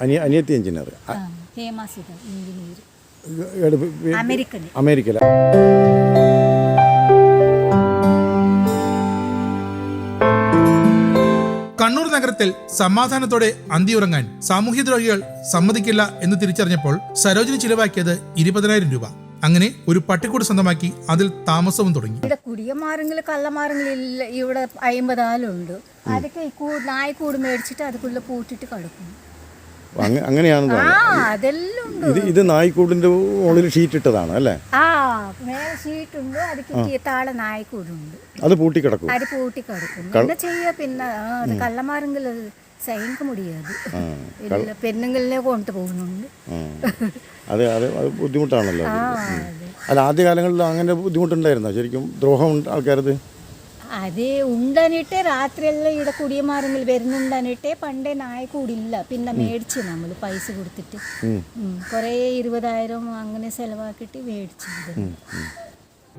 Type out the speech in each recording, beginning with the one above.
അനിയ അനിയത്തി എഞ്ചിനീയർ. ആ, ഹേമ എഞ്ചിനീയർ. അമേരിക്കൻ. അമേരിക്കയില. കണ്ണൂർ നഗരത്തിൽ സമാധാനത്തോടെ അന്തിയുറങ്ങാൻ സാമൂഹ്യദ്രോഹികൾ സമ്മതിക്കില്ല എന്ന് തിരിച്ചറിഞ്ഞപ്പോൾ സരോജിനി ചിലവാക്കിയത് ഇരുപതിനായിരം രൂപ. അങ്ങനെ ഒരു പട്ടിക്കൂട് സ്വന്തമാക്കി അതിൽ താമസവും തുടങ്ങി. ഇവിടെ കുടിയന്മാരെങ്കിലും കള്ളമാരെങ്കിലും ഇല്ല ഇവിടെ അമ്പതാളുണ്ട് അതൊക്കെ നായ്ക്കൂട് മേടിച്ചിട്ട് അതുക്കുള്ള പൂട്ടിട്ട് കിടക്കും. അങ്ങനെയാണ് ഇത് ഇത് നായ്ക്കൂടിന്റെ മുകളിൽ ഷീറ്റ് ഇട്ടതാണ് അല്ലേ? ആ ഷീറ്റ് ഉണ്ട് അത് പൂട്ടി കിടക്കും അത് പൂട്ടി കിടക്കും പിന്നെ അതെ ബുദ്ധിമുട്ടാണല്ലോ അല്ല ആദ്യ കാലങ്ങളിൽ അങ്ങനെ ബുദ്ധിമുട്ടുണ്ടായിരുന്നോ? ശരിക്കും ദ്രോഹം ആൾക്കാരത്? അതെ ഉണ്ടനിട്ട് രാത്രിയെല്ലാം ഇവിടെ കുടിയന്മാരെങ്കിൽ വരുന്നുണ്ടനിട്ടേ പണ്ടേ നായക്കൂടില്ല. പിന്നെ മേടിച്ചു നമ്മൾ പൈസ കൊടുത്തിട്ട്. കൊറേ ഇരുപതായിരം അങ്ങനെ ചെലവാക്കിയിട്ട് മേടിച്ചു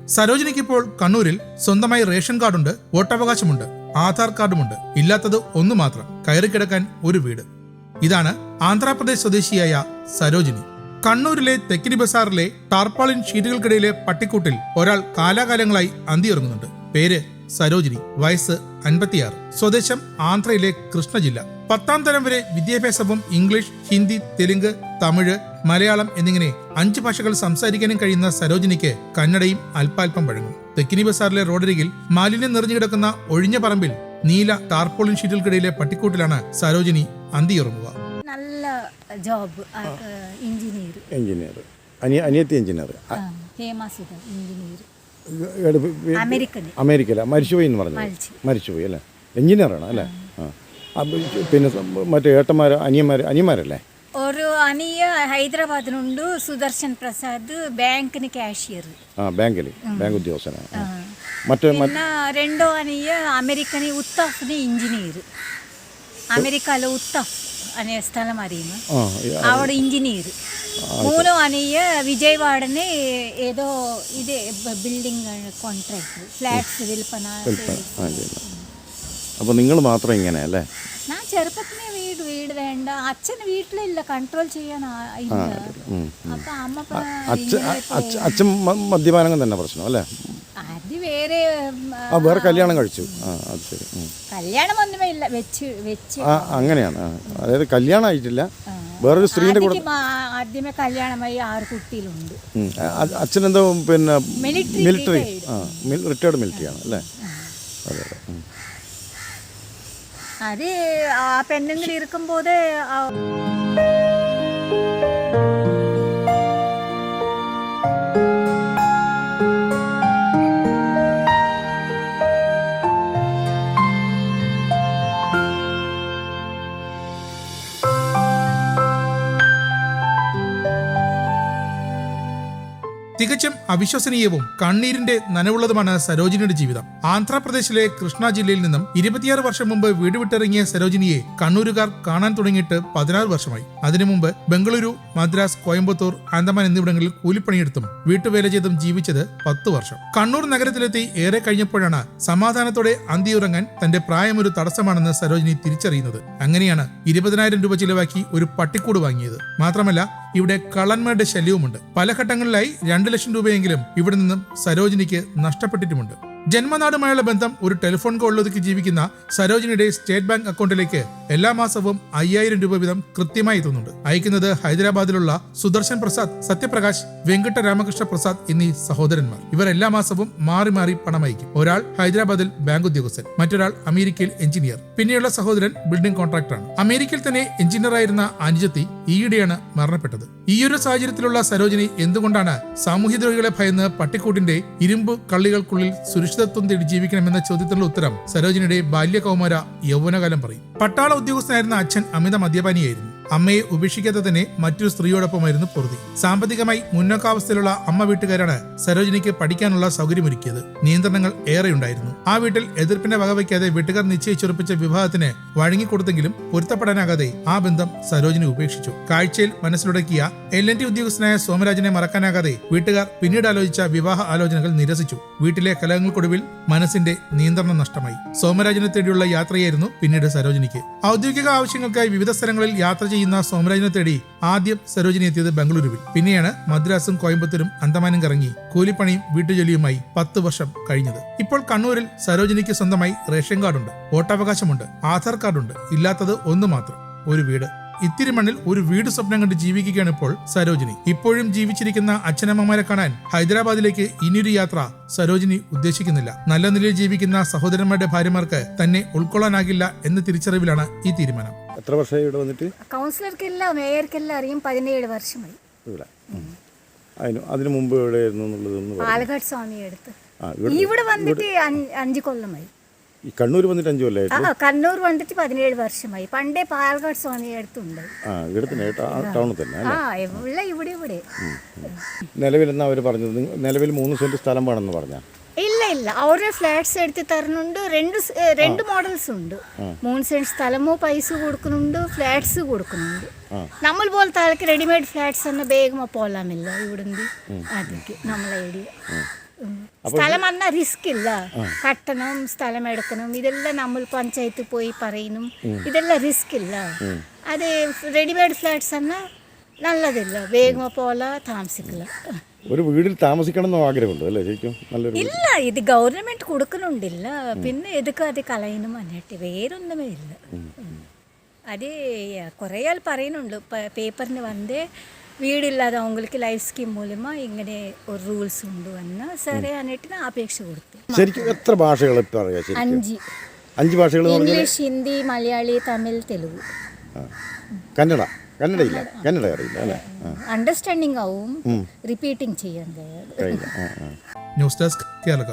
സരോജിനിക്ക് ഇപ്പോൾ കണ്ണൂരിൽ സ്വന്തമായി റേഷൻ കാർഡുണ്ട് വോട്ടവകാശമുണ്ട് ആധാർ കാർഡുമുണ്ട്. ഇല്ലാത്തത് ഒന്നു മാത്രം കയറിക്കിടക്കാൻ ഒരു വീട്. ഇതാണ് ആന്ധ്രാപ്രദേശ് സ്വദേശിയായ സരോജിനി. കണ്ണൂരിലെ തെക്കിനി ബസാറിലെ ടാർപ്പാളിൻ ഷീറ്റുകൾക്കിടയിലെ പട്ടിക്കൂട്ടിൽ ഒരാൾ കാലാകാലങ്ങളായി അന്തിയിറങ്ങുന്നുണ്ട്. പേര് സരോജിനി വയസ്സ് അൻപത്തിയാറ്. സ്വദേശം ആന്ധ്രയിലെ കൃഷ്ണ ജില്ല. പത്താം തരം വരെ വിദ്യാഭ്യാസവും ഇംഗ്ലീഷ് ഹിന്ദി തെലുങ്ക് തമിഴ് മലയാളം എന്നിങ്ങനെ അഞ്ച് ഭാഷകൾ സംസാരിക്കാനും കഴിയുന്ന സരോജിനിക്ക് കന്നഡയും അല്പാൽപ്പം വഴങ്ങും. തെക്കിനി ബസാറിലെ റോഡരികിൽ മാലിന്യം നിറഞ്ഞു കിടക്കുന്ന ഒഴിഞ്ഞ പറമ്പിൽ നീല ടാർപോളിൻ ഷീറ്റുകൾക്കിടയിലെ പട്ടിക്കൂട്ടിലാണ് സരോജിനി അന്തിയുറങ്ങുക. നല്ല ജോബ് എഞ്ചിനീയർ. എഞ്ചിനീയർ. അനിയ അനിയത്തി എഞ്ചിനീയർ. ഹേമ എഞ്ചിനീയർ. അമേരിക്കയില. മരിച്ചുപോയി എന്ന് പറഞ്ഞു മരിച്ചുപോയി അല്ലേ? എഞ്ചിനീയറാണ് അല്ലേ? ആ. പിന്നെ മറ്റേ ഏട്ടന്മാർ അനിയന്മാർ അനിയന്മാരല്ലേ? ഒരു അനിയ ഹൈദരാബാദിനുണ്ട് സുദർശൻ പ്രസാദ് ബാങ്കിന് കാഷ്യർ. ആ ബാങ്കിൽ ബാങ്ക് ഉദ്യോഗസ്ഥനാണ്. മറ്റേ രണ്ടോ അനിയ അമേരിക്കൻ ഉത്താഫിന് എഞ്ചിനീയർ. అమెరికాలో ఉత్తఫ్ అనే స్థలం అడిగిన ആ ఆవిడ ఇంజనీర్ మూడో అనియ విజయవాడని ఏదో ఇదే బిల్డింగ్ కాంట్రాక్ట్ ఫ్లాట్స్ విల్పన ആ അപ്പോൾ നിങ്ങൾ മാത്രം ഇങ്ങനെ അല്ലേ నా ചെറുപ്പത്തിനെ വീട് വീട് വേണ്ട അച്ഛൻ വീട്ടിലില്ല കൺട്രോൾ ചെയ്യാൻ ആ- ഇല്ല അപ്പൊ അമ്മ പ- അച്ഛൻ അച്ഛൻ അച്ഛൻ മ- മദ്യപാനം തന്നെ പ്രശ്നം അല്ലേ അത് വേറെ ആ വേറെ കല്യാണം കഴിച്ചു. ആ അത് ശരി. ഉം. കല്യാണം ഒന്നും ഇല്ല വെച്ച് വെച്ച്. ആ അങ്ങനെയാണ്. ആ അതായത് കല്യാണം ആയിട്ടില്ല വേറൊരു സ്ത്രീയുടെ കൂടെ ആദ്യമേ കല്യാണമായി ആറ് കുട്ടിയിലുണ്ട്. ഉം. അ- അച്ഛനെന്തോ പിന്നെ Military മിലിറ്ററി. ആ റിട്ടയർഡ് മിലിറ്ററിയാണ് അല്ലേ? അതെ അതെ. ഉം. അത് ആ പെണ്ണുങ്ങൾ ഇരിക്കുമ്പോതേ തികച്ചും അവിശ്വസനീയവും കണ്ണീരിന്റെ നനവുള്ളതുമാണ് സരോജിനിയുടെ ജീവിതം. ആന്ധ്രാപ്രദേശിലെ കൃഷ്ണ ജില്ലയിൽ നിന്നും ഇരുപത്തിയാറ് വർഷം മുമ്പ് വീട് വിട്ടിറങ്ങിയ സരോജിനിയെ കണ്ണൂരുകാർ കാണാൻ തുടങ്ങിയിട്ട് പതിനാറ് വർഷമായി. അതിനു മുമ്പ് ബംഗളൂരു മദ്രാസ് കോയമ്പത്തൂർ ആൻഡമാൻ എന്നിവിടങ്ങളിൽ കൂലിപ്പണിയെടുത്തും വീട്ടുവേല ചെയ്തും ജീവിച്ചത് പത്ത് വർഷം. കണ്ണൂർ നഗരത്തിലെത്തി ഏറെ കഴിഞ്ഞപ്പോഴാണ് സമാധാനത്തോടെ അന്തിയുറങ്ങാൻ തന്റെ പ്രായമൊരു തടസ്സമാണെന്ന് സരോജിനി തിരിച്ചറിയുന്നത്. അങ്ങനെയാണ് ഇരുപതിനായിരം രൂപ ചിലവാക്കി ഒരു പട്ടിക്കൂട് വാങ്ങിയത്. മാത്രമല്ല ഇവിടെ കള്ളന്മാരുടെ ശല്യവുമുണ്ട്. പല ഘട്ടങ്ങളിലായി രണ്ടു ലക്ഷം രൂപയെങ്കിലും ഇവിടെ നിന്നും സരോജിനിക്ക് നഷ്ടപ്പെട്ടിട്ടുമുണ്ട്. ജന്മനാടുമായുള്ള ബന്ധം ഒരു ടെലിഫോൺ കോളിലൊതുക്കി ജീവിക്കുന്ന സരോജിനിയുടെ സ്റ്റേറ്റ് ബാങ്ക് അക്കൗണ്ടിലേക്ക് എല്ലാ മാസവും അയ്യായിരം രൂപ വീതം കൃത്യമായി എത്തുന്നുണ്ട്. അയക്കുന്നത് ഹൈദരാബാദിലുള്ള സുദർശൻ പ്രസാദ് സത്യപ്രകാശ് വെങ്കട്ട രാമകൃഷ്ണ പ്രസാദ് എന്നീ സഹോദരന്മാർ. ഇവർ എല്ലാ മാസവും മാറി മാറി പണം അയക്കും. ഒരാൾ ഹൈദരാബാദിൽ ബാങ്ക് ഉദ്യോഗസ്ഥൻ മറ്റൊരാൾ അമേരിക്കയിൽ എഞ്ചിനീയർ. പിന്നെയുള്ള സഹോദരൻ ബിൽഡിംഗ് കോൺട്രാക്ടറാണ്. അമേരിക്കയിൽ തന്നെ എഞ്ചിനീയർ എഞ്ചിനീയറായിരുന്ന അനുജത്തി ഈയിടെയാണ് മരണപ്പെട്ടത്. ഈയൊരു സാഹചര്യത്തിലുള്ള സരോജിനി എന്തുകൊണ്ടാണ് സാമൂഹ്യദ്രോഹികളെ ഭയന്ന് പട്ടിക്കൂട്ടിന്റെ ഇരുമ്പ് കള്ളികൾക്കുള്ളിൽ സുരക്ഷിതത്വം തേടി ജീവിക്കണമെന്ന ചോദ്യത്തിനുള്ള ഉത്തരം സരോജിനിയുടെ ബാല്യകൗമാര യൗവനകാലം പറയും. പട്ടാള ഉദ്യോഗസ്ഥനായിരുന്ന അച്ഛൻ അമിത മദ്യപാനിയായിരുന്നു. അമ്മയെ ഉപേക്ഷിക്കാതെ തന്നെ മറ്റൊരു സ്ത്രീയോടൊപ്പമായിരുന്നു പൊറുതി. സാമ്പത്തികമായി മുന്നോക്കാവസ്ഥയിലുള്ള അമ്മ വീട്ടുകാരാണ് സരോജിനിക്ക് പഠിക്കാനുള്ള സൗകര്യമൊരുക്കിയത്. നിയന്ത്രണങ്ങൾ ഏറെയുണ്ടായിരുന്നു. ആ വീട്ടിൽ എതിർപ്പിനെ വകവയ്ക്കാതെ വീട്ടുകാർ നിശ്ചയിച്ചുറപ്പിച്ച വിവാഹത്തിന് വഴങ്ങിക്കൊടുത്തെങ്കിലും പൊരുത്തപ്പെടാനാകാതെ ആ ബന്ധം സരോജിനി ഉപേക്ഷിച്ചു. കാഴ്ചയിൽ മനസ്സിലുടക്കിയ എൽ എൻ ടി ഉദ്യോഗസ്ഥനായ സോമരാജനെ മറക്കാനാകാതെ വീട്ടുകാർ പിന്നീട് ആലോചിച്ച വിവാഹ ആലോചനകൾ നിരസിച്ചു. വീട്ടിലെ കലഹങ്ങൾക്കൊടുവിൽ മനസ്സിന്റെ നിയന്ത്രണം നഷ്ടമായി. സോമരാജനെ തേടിയുള്ള യാത്രയായിരുന്നു പിന്നീട് സരോജിനിക്ക്. ഔദ്യോഗിക ആവശ്യങ്ങൾക്കായി വിവിധ സ്ഥലങ്ങളിൽ യാത്ര ചെയ്യുന്ന സോമരാജിനെ തേടി ആദ്യം സരോജിനി എത്തിയത് ബംഗളൂരുവിൽ. പിന്നെയാണ് മദ്രാസും കോയമ്പത്തൂരും അന്തമാനും കറങ്ങി കൂലിപ്പണിയും വീട്ടുജോലിയുമായി പത്ത് വർഷം കഴിഞ്ഞത്. ഇപ്പോൾ കണ്ണൂരിൽ സരോജിനിക്ക് സ്വന്തമായി റേഷൻ കാർഡുണ്ട് വോട്ടവകാശമുണ്ട് ആധാർ കാർഡുണ്ട് ഇല്ലാത്തത് ഒന്ന് മാത്രം. ഒരു വീട്. ഇത്തിരി മണ്ണിൽ ഒരു വീട് സ്വപ്നം കണ്ട് ജീവിക്കുകയാണ് ഇപ്പോൾ സരോജിനി. ഇപ്പോഴും ജീവിച്ചിരിക്കുന്ന അച്ഛനമ്മമാരെ കാണാൻ ഹൈദരാബാദിലേക്ക് ഇനിയൊരു യാത്ര സരോജിനി ഉദ്ദേശിക്കുന്നില്ല. നല്ല നിലയിൽ ജീവിക്കുന്ന സഹോദരന്മാരുടെ ഭാര്യമാർക്ക് തന്നെ ഉൾക്കൊള്ളാനാകില്ല എന്ന തിരിച്ചറിവിലാണ് ഈ തീരുമാനം. എത്ര വർഷമായി ഇവിടെ വന്നിട്ട്? കൗൺസിലർക്കെല്ലാം മേയർക്കെല്ലാം അറിയും പതിനേഴ് വർഷമായി. ഇവിടെ. അതിന് അതിന് മുമ്പ് എവിടെയായിരുന്നു പറ പാലക്കാട് സ്വാമി എടുത്ത് ഇവിടെ ഇവിടെ വന്നിട്ട് അഞ്ച് കൊല്ലമായി. ഈ കണ്ണൂർ വന്നിട്ട് അഞ്ചു ആ, കണ്ണൂർ വന്നിട്ട് പതിനേഴ് വർഷമായി. പണ്ടേ പാലക്കാട് സ്വാമി അടുത്തുണ്ട്. ആ ഇവിടെ തന്നെ ടൗണിൽ തന്നെ ആ ഇവിടെ ഇവിടെ ഇവിടെ. നിലവിലെന്നാ അവർ പറഞ്ഞത്? നിലവിൽ മൂന്ന് സെന്റ് സ്ഥലം വേണമെന്ന് പറഞ്ഞാൽ ഇല്ല ഇല്ല. ഓരോ ഫ്ലാറ്റ്സ് എടുത്ത് തരുന്നുണ്ട്. രണ്ട് രണ്ട് മോഡൽസ് ഉണ്ട്. മൂൺ സെന്റ് സ്ഥലമോ പൈസ കൊടുക്കുന്നുണ്ട് ഫ്ലാറ്റ്സ് കൊടുക്കുന്നുണ്ട്. നമ്മൾ പോലത്തെ ആൾക്ക് റെഡിമെയ്ഡ് ഫ്ലാറ്റ്സ് തന്നെ വേഗം പോലാമില്ല ഇവിടുന്ന്? അതിക്ക് നമ്മളെ ഏരിയ സ്ഥലം വന്ന റിസ്ക് ഇല്ല. കട്ടണം സ്ഥലം എടുക്കണം. ഇതെല്ലാം നമ്മൾ പഞ്ചായത്ത് പോയി പറയുന്നു ഇതെല്ലാം റിസ്ക് ഇല്ല. അത് റെഡിമെയ്ഡ് ഫ്ലാറ്റ്സ് തന്നെ നല്ലതില്ല. വേഗം പോലെ താമസിക്കില്ല. ഒരു വീടിൽ താമസിക്കണം എന്നോ ആഗ്രഹമുണ്ട് അല്ലേ ശരിക്കും? നല്ലൊരു ഇല്ല ഇത് ഗവൺമെന്റ് കൊടുക്കുന്നുണ്ടില്ല. പിന്നെ ഇതൊക്കെ അത് കളയണം അന്നിട്ട് വേറൊന്നുമേ ഇല്ല. അത് കുറേ ആൾ പറയുന്നുണ്ട്. പേപ്പറിന് വന്ന് വീടില്ലാതവങ്ങൾക്ക് ലൈഫ് സ്കീം മൂലമ ഇങ്ങനെ ഒരു റൂൾസ് ഉണ്ട് എന്ന് സാറേ അന്നിട്ട് അപേക്ഷ കൊടുത്തു. ശരിക്കും എത്ര ഭാഷകൾ അഞ്ച്. അഞ്ച് ഭാഷകൾ ഇംഗ്ലീഷ് ഹിന്ദി മലയാളി തമിഴ് തെലുഗു. കന്നഡ? കന്നഡ ഇല്ല കന്നഡ അറിയില്ല അല്ലേ? ആ. അണ്ടർസ്റ്റാൻഡിങ് ആവും റിപ്പീറ്റിംഗ് ചെയ്യാൻ കഴിയും കഴിയില്ല ന്യൂസ് ഡെസ്ക് കേരള